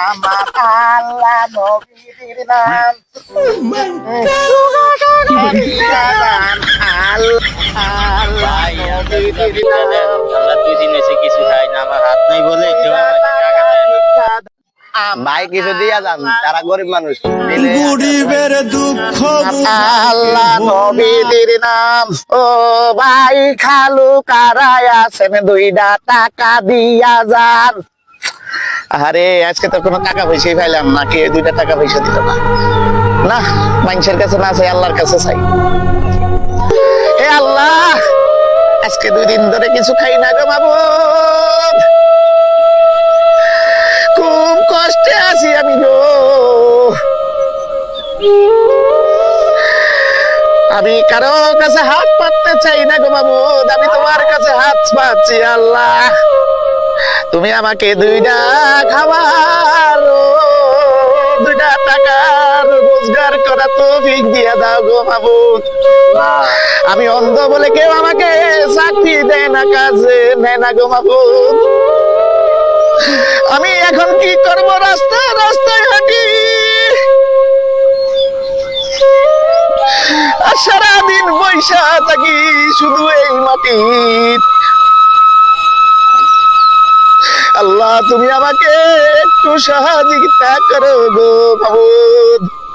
আমার আল্লাহ নবীর নাম। ভাই কিছু দেয় না। ভাই কিছু দিয়া যান তারা গরিব মানুষ গরিবের দুঃখ আল্লাহ নবীর নাম। ও ভাই খালু কারায় আছেন দুইটা টাকা দিয়া যান। আরে আজকে তো কোনো টাকা পয়সাই পাইলাম না, কে দুইটা টাকা পয়সা দিল না না, মানুষের কাছে না চাই, আল্লাহর কাছে চাই। হে আল্লাহ, আজকে দুই দিন ধরে কিছু খাই না গো মাবুদ খুব কষ্টে আছি আমি গো। আমি কারও কাছে হাত পাততে চাই না গো মাবুদ আমি তোমার কাছে হাত পাচ্ছি, আল্লাহ। তুমি আমাকে দুইটা খাবার দুইটা টাকার রোজগার করা তো দিয়া দাও গো মাবুদ। আমি অন্ধ বলে কেউ আমাকে চাকরি দেয় না, কাজে নেয় না গো মাবুদ। আমি এখন কি করব? রাস্তায় রাস্তায় হাঁটি। সারাদিন বৈশা থাকি শুধু এই মাটি তুমি আমাকে একটু সহযোগিতা করো গো আল্লাহ